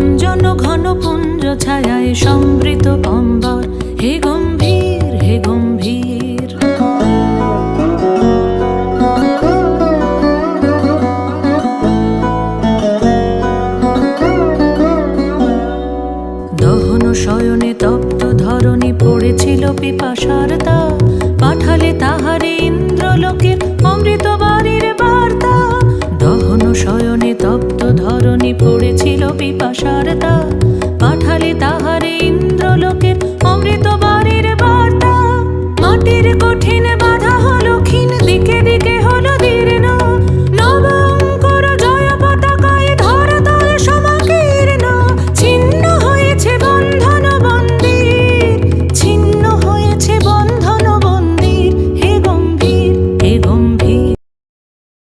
নীলবঞ্জন ঘন পুঞ্জ ছায়ায় সমৃত অম্বর হে গম্ভীর হে গম্ভীর। দহন শয়নে তপ্ত ধরণী পড়েছিল পিপাসার তা। পাঠালে তাহারে ইন্দ্রলোকের অমৃত বাড়ির বার্তা। দহন শয়নে তপ্ত ধরণী পড়েছিল পিপাসার তা পাঠালে তাহা